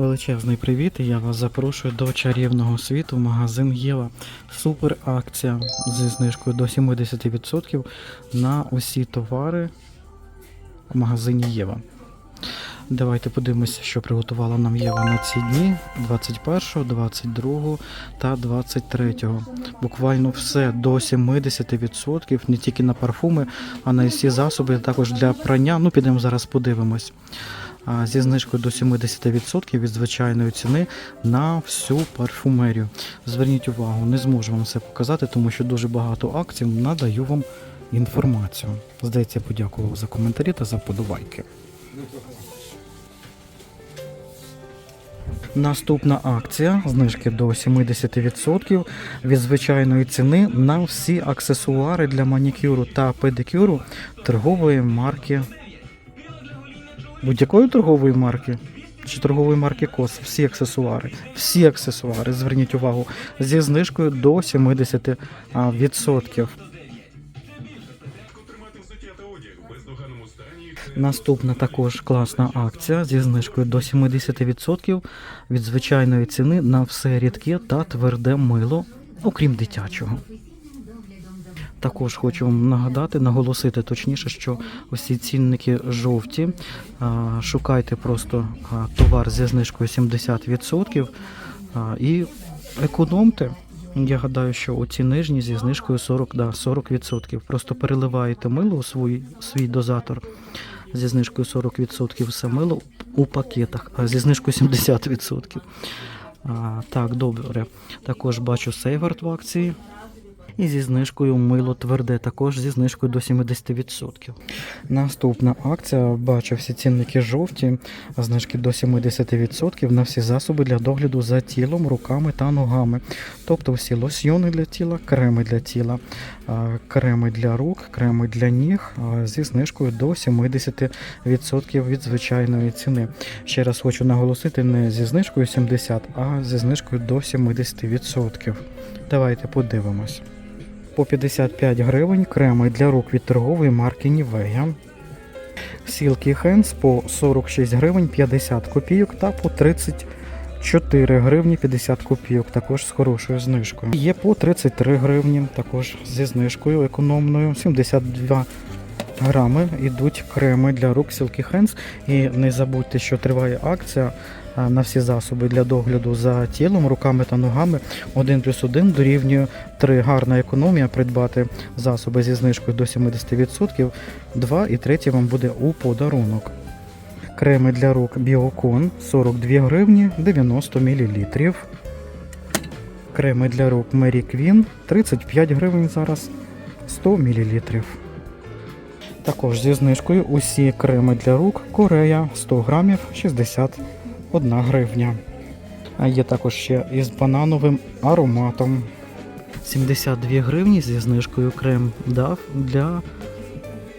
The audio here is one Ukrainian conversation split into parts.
Величезний привіт! Я вас запрошую до чарівного світу магазин Єва. Супер акція зі знижкою до 70% на усі товари в магазині Єва. Давайте подивимося, що приготувала нам Єва на ці дні 21, 22 та 23. Буквально все до 70%, не тільки на парфуми, а на всі засоби, також для прання. Ну, підемо зараз подивимось. Зі знижкою до 70% від звичайної ціни на всю парфумерію. Зверніть увагу, не зможу вам все показати, тому що дуже багато акцій надаю вам інформацію. Здається, я подякував за коментарі та за подобайки. Наступна акція знижки до 70% від звичайної ціни на всі аксесуари для манікюру та педикюру торгової марки. Будь-якої торгової марки чи торгової марки Кос, всі аксесуари, всі аксесуари, зверніть увагу, зі знижкою до 70%. Наступна також класна акція зі знижкою до 70% від звичайної ціни на все рідке та тверде мило, окрім дитячого. Також хочу вам нагадати, наголосити точніше, що усі цінники жовті. Шукайте просто товар зі знижкою 70% і економте. Я гадаю, що оці нижні зі знижкою 40, да, 40%. Просто переливаєте мило у свій, свій дозатор зі знижкою 40% все мило у пакетах, а зі знижкою 70%. А, так, добре. Також бачу сейверт в акції. І зі знижкою мило тверде, також зі знижкою до 70%. Наступна акція, бачу всі цінники жовті, знижки до 70% на всі засоби для догляду за тілом, руками та ногами. Тобто всі лосьйони для тіла, креми для тіла, креми для рук, креми для ніг зі знижкою до 70% від звичайної ціни. Ще раз хочу наголосити, не зі знижкою 70%, а зі знижкою до 70%. Давайте подивимось. По 55 гривень креми для рук від торгової марки Nivea. Silky Hands по 46 гривень 50 копійок та по 34 гривні 50 копійок, також з хорошою знижкою. Є по 33 гривні, також зі знижкою економною. 72 грами йдуть креми для рук Silky Hands. І не забудьте, що триває акція на всі засоби для догляду за тілом, руками та ногами. 1 плюс 1 дорівнює 3. Гарна економія придбати засоби зі знижкою до 70%. 2 і 3 вам буде у подарунок. Креми для рук Біокон 42 гривні 90 мл. Креми для рук Mary Queen 35 гривень зараз 100 мл. Також зі знижкою усі креми для рук Корея 100 грамів 61 гривня. А є також ще із банановим ароматом. 72 гривні зі знижкою крем DAF для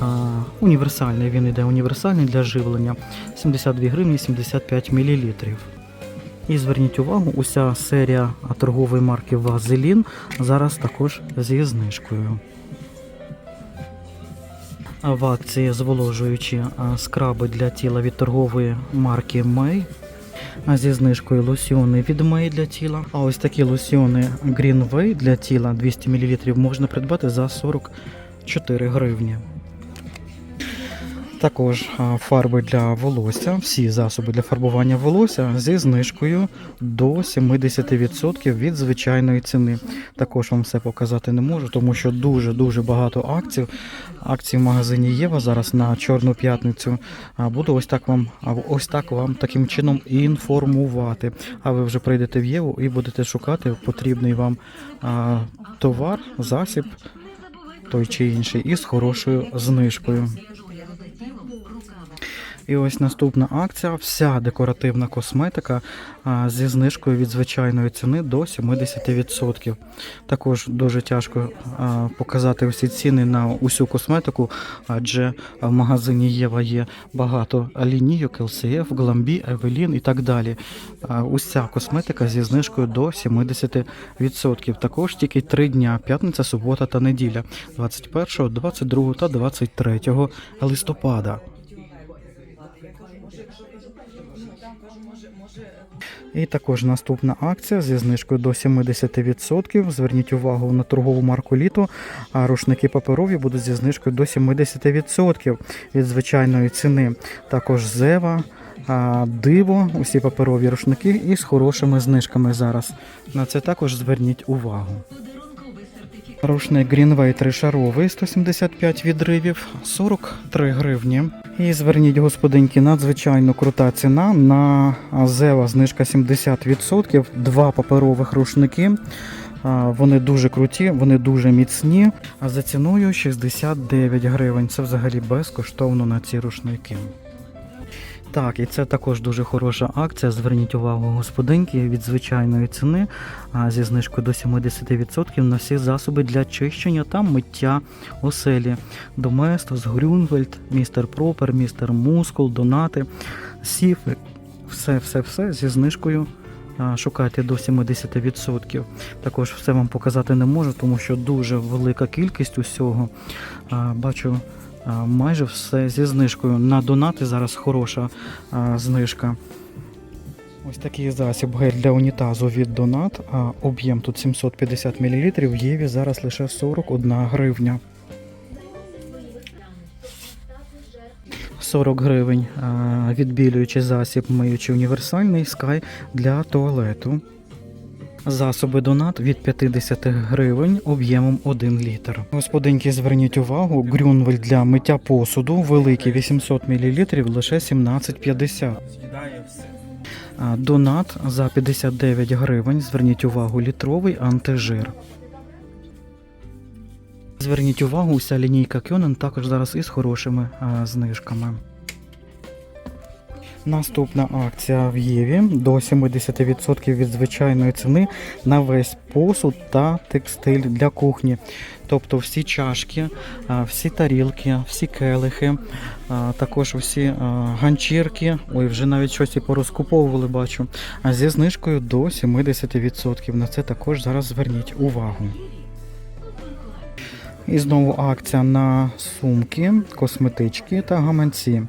а, універсальний. Він йде універсальний для живлення. 72 гривні 75 мл. І зверніть увагу, уся серія торгової марки Вазелін зараз також зі знижкою. В акції зволожуючі скраби для тіла від торгової марки May. Зі знижкою лосьйони від Мей для тіла. А ось такі лосьйони Greenway для тіла 200 мл можна придбати за 44 гривні. Також фарби для волосся, всі засоби для фарбування волосся зі знижкою до 70% від звичайної ціни. Також вам все показати не можу, тому що дуже-дуже багато акцій. Акцій в магазині Єва зараз на Чорну п'ятницю. Буду ось так вам ось так вам таким чином інформувати. А ви вже прийдете в Єву і будете шукати потрібний вам товар, засіб той чи інший із хорошою знижкою. І ось наступна акція. Вся декоративна косметика зі знижкою від звичайної ціни до 70%. Також дуже тяжко показати всі ціни на усю косметику, адже в магазині Єва є багато лінійок, LCF, Glambi, Evelyn і так далі. Уся косметика зі знижкою до 70%. Також тільки 3 дня: п'ятниця, субота та неділя, 21, 22 та 23 листопада. Я кажу, може, якщо дуже ну, там кажу, може, І також наступна акція зі знижкою до 70%. Зверніть увагу на торгову марку літо. А рушники паперові будуть зі знижкою до 70% від звичайної ціни. Також зева. Диво, усі паперові рушники і з хорошими знижками зараз. На це також зверніть увагу. Рушник Greenway тришаровий 175 відривів 43 гривні. І зверніть, господинки, надзвичайно крута ціна на Зева знижка 70%, два паперових рушники. Вони дуже круті, вони дуже міцні. А за ціною 69 гривень. Це взагалі безкоштовно на ці рушники. Так, і це також дуже хороша акція. Зверніть увагу, господинки, від звичайної ціни зі знижкою до 70% на всі засоби для чищення та миття оселі. Доместос, Грюнвельд, містер Пропер, містер Мускул, Донати, Сіфи. Все, все, все зі знижкою. Шукайте до 70%. Також все вам показати не можу, тому що дуже велика кількість усього. Бачу майже все зі знижкою. На донати зараз хороша знижка. Ось такий засіб гель для унітазу від Донат. А об'єм тут 750 мл. В Єві зараз лише 41 гривня. 40 гривень відбілюючий засіб миючий універсальний Sky для туалету. Засоби донат від 50 гривень об'ємом 1 літр. Господинки, зверніть увагу, грюнвель для миття посуду, великий 800 мл, лише 17,50. А, Донат за 59 гривень. Зверніть увагу, літровий антижир. Зверніть увагу, уся лінійка Кьонен також зараз із хорошими знижками. Наступна акція в Єві до 70% від звичайної ціни на весь посуд та текстиль для кухні. Тобто всі чашки, всі тарілки, всі келихи, також всі ганчірки. Ой, вже навіть щось і порозкуповували, бачу. А зі знижкою до 70%. На це також зараз зверніть увагу. І знову акція на сумки, косметички та гаманці.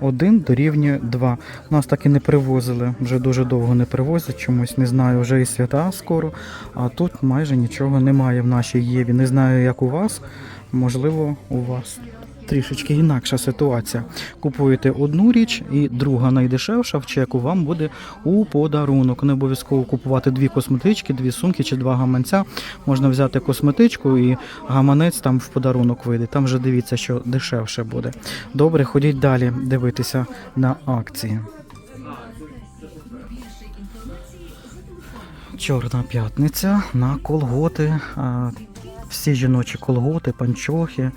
Один дорівнює 2. Нас так і не привозили, вже дуже довго не привозять чомусь, не знаю, вже і свята скоро, а тут майже нічого немає в нашій Єві. Не знаю, як у вас, можливо, у вас трішечки інакша ситуація. Купуєте одну річ і друга найдешевша в чеку вам буде у подарунок. Не обов'язково купувати дві косметички, дві сумки чи два гаманця. Можна взяти косметичку і гаманець там в подарунок вийде. Там вже дивіться, що дешевше буде. Добре, ходіть далі дивитися на акції. Чорна п'ятниця на колготи. Всі жіночі колготи, панчохи,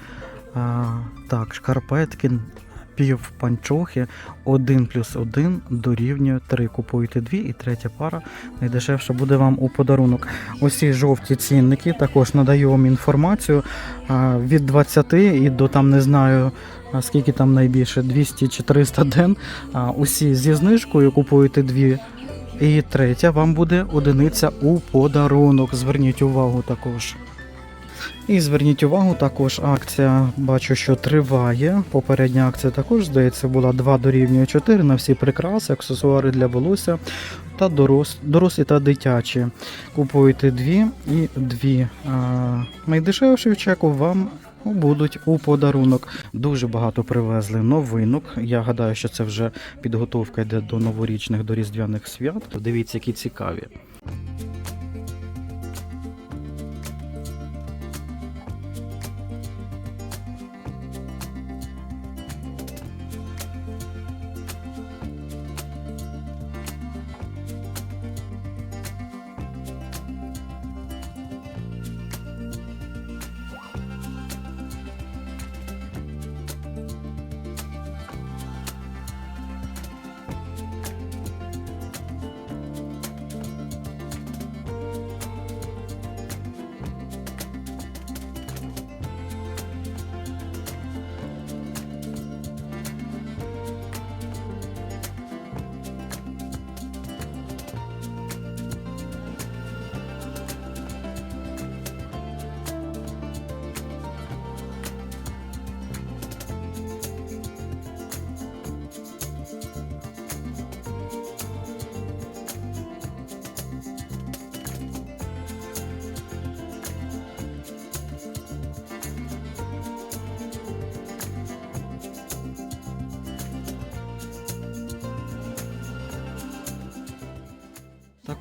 так, шкарпетки, пів панчохи, 1 плюс 1 дорівнює 3. Купуєте дві і третя пара найдешевше буде вам у подарунок. Усі жовті цінники також надаю вам інформацію від 20 і до там не знаю. Скільки там найбільше 200 чи 300 ден. А, усі зі знижкою купуєте дві і третя вам буде одиниця у подарунок. Зверніть увагу також. І зверніть увагу, також акція бачу, що триває. Попередня акція також, здається, була 2 дорівнює 4 на всі прикраси, аксесуари для волосся та дорос, дорослі та дитячі. Купуєте дві і дві. А, найдешевші в чеку вам будуть у подарунок. Дуже багато привезли новинок. Я гадаю, що це вже підготовка йде до новорічних до різдвяних свят. Дивіться, які цікаві.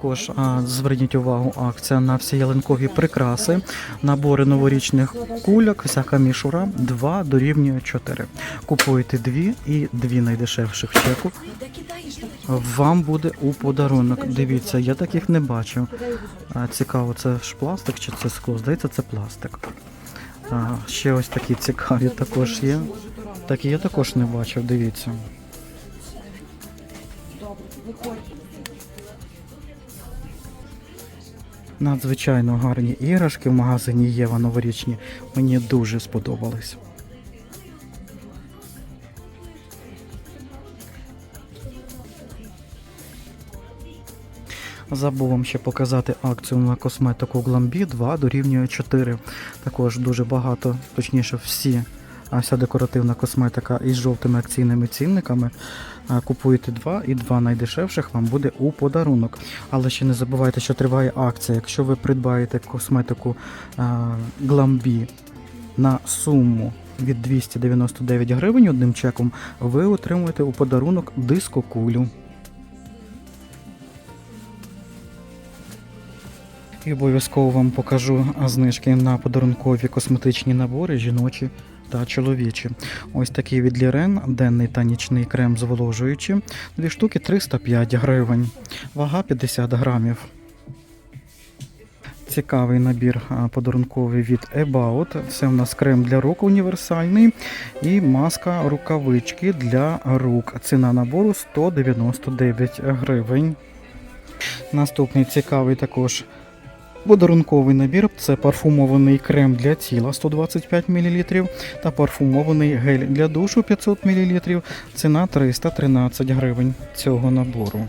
Також зверніть увагу, акція на всі ялинкові прикраси, набори новорічних кульок, всяка мішура, 2 дорівнює 4. Купуєте дві і дві найдешевших чеку. Вам буде у подарунок. Дивіться, я таких не бачив. Цікаво, це ж пластик чи це скло? Здається, це пластик. Ще ось такі цікаві також є. Такі я також не бачив, дивіться. Надзвичайно гарні іграшки в магазині Єва новорічні. Мені дуже сподобались. Забув вам ще показати акцію на косметику Glambi 2 дорівнює 4. Також дуже багато, точніше, всі, а вся декоративна косметика із жовтими акційними цінниками. Купуєте два і два найдешевших вам буде у подарунок. Але ще не забувайте, що триває акція. Якщо ви придбаєте косметику Glambi на суму від 299 гривень одним чеком, ви отримуєте у подарунок дискокулю. І обов'язково вам покажу знижки на подарункові косметичні набори жіночі та чоловічі. Ось такий від Лірен, денний та нічний крем зволожуючий. Дві штуки 305 гривень. Вага 50 грамів. Цікавий набір подарунковий від About. Це у нас крем для рук універсальний і маска рукавички для рук. Ціна набору 199 гривень. Наступний цікавий також Подарунковий набір це парфумований крем для тіла 125 мл та парфумований гель для душу 500 мл. Ціна 313 гривень цього набору.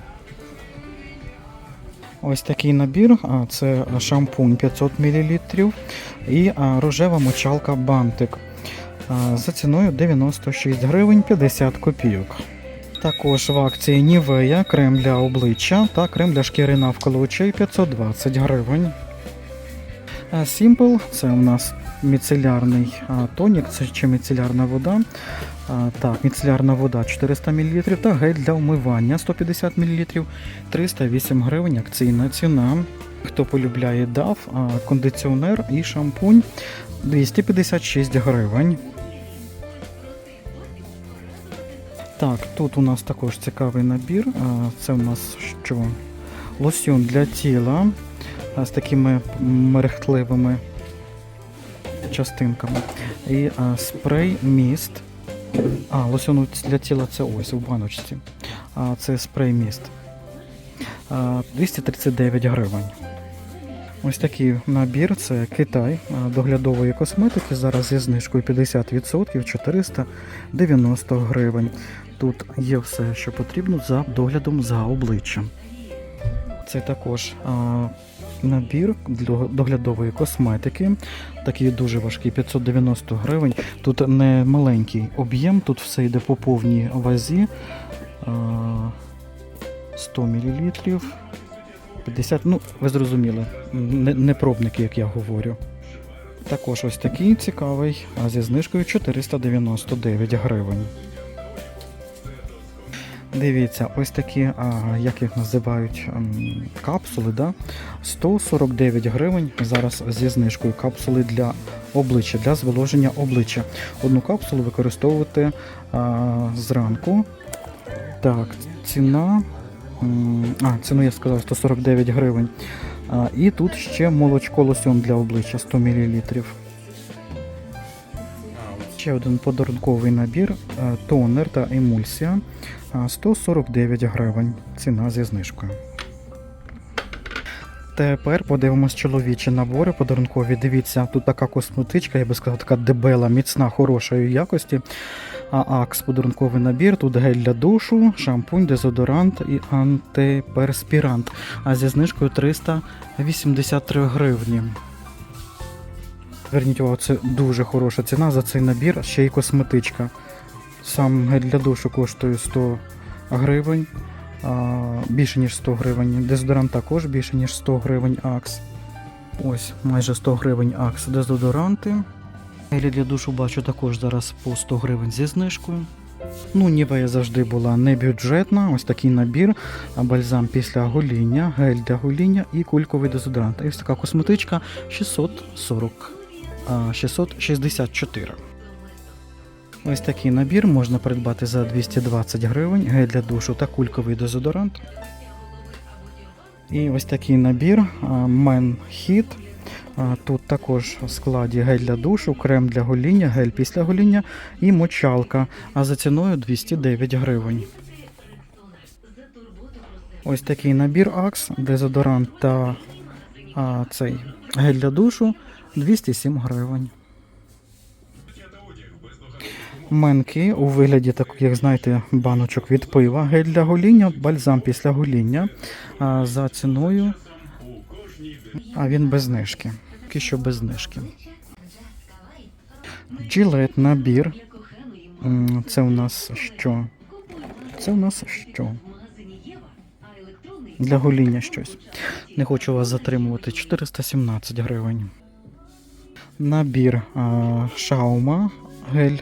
Ось такий набір, а, це шампунь 500 мл і рожева мочалка бантик за ціною 96 гривень 50 копійок. Також в акції Нівея, крем для обличчя та крем для шкіри навколо очей 520 гривень. Simple це у нас міцелярний тонік, це чи міцелярна вода. Так, міцелярна вода 400 мл та гель для вмивання 150 мл 308 гривень акційна ціна. Хто полюбляє DAF, кондиціонер і шампунь 256 гривень. Так, тут у нас також цікавий набір. Це у нас що? Лосьон для тіла з такими мерехтливими частинками. І спрей міст. А, лосьон для тіла це ось у баночці. А, це спрей міст. А, 239 гривень. Ось такий набір це Китай доглядової косметики. Зараз зі знижкою 50% 490 гривень. Тут є все, що потрібно за доглядом за обличчям. Це також а, набір доглядової косметики. Такий дуже важкий 590 гривень. Тут не маленький об'єм, тут все йде по повній вазі. А, 100 мл. 50, ну, ви зрозуміли, не, не пробники, як я говорю. Також ось такий цікавий, а зі знижкою 499 гривень. Дивіться, ось такі, а, як їх називають, ем, капсули, да? 149 гривень зараз зі знижкою. Капсули для обличчя, для зволоження обличчя. Одну капсулу використовувати а, зранку. Так, ціна. А, ціну я сказав 149 гривень. А, і тут ще молочко лосьон для обличчя 100 мл. Ще один подарунковий набір, е, тонер та емульсія 149 гривень. Ціна зі знижкою. Тепер подивимось чоловічі набори подарункові. Дивіться, тут така косметичка, я би сказав, така дебела, міцна, хорошої якості. А Акс подарунковий набір. Тут гель для душу, шампунь, дезодорант і антиперспірант. А зі знижкою 383 гривні. Зверніть увагу, це дуже хороша ціна за цей набір, ще й косметичка. Сам гель для душу коштує 100 гривень, більше ніж 100 гривень. Дезодорант також більше ніж 100 гривень Акс. Ось, майже 100 гривень Акс дезодоранти. Гелі для душу бачу також зараз по 100 гривень зі знижкою. Ну, Нівея завжди була не бюджетна. Ось такий набір, бальзам після гоління, гель для гоління і кульковий дезодорант. І ось така косметичка 640, а, 664. Ось такий набір можна придбати за 220 гривень, гель для душу та кульковий дезодорант. І ось такий набір Men Hit. Тут також в складі гель для душу, крем для гоління, гель після гоління і мочалка, а за ціною 209 гривень. Ось такий набір Axe, дезодорант та а, цей гель для душу 207 гривень. Менки у вигляді таких, знаєте, баночок від пива, гель для гоління, бальзам після гоління за ціною. А він без знижки. Поки що без знижки. Джилет набір. Це у нас що? Це у нас що? Для гоління щось. Не хочу вас затримувати. 417 гривень. Набір а, шаума, гель,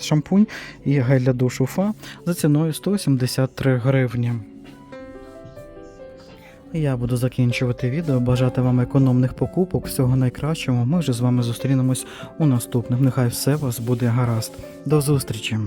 шампунь і гель для душу фа за ціною 173 гривні. Я буду закінчувати відео, бажати вам економних покупок, всього найкращого. Ми вже з вами зустрінемось у наступних. Нехай все у вас буде гаразд. До зустрічі!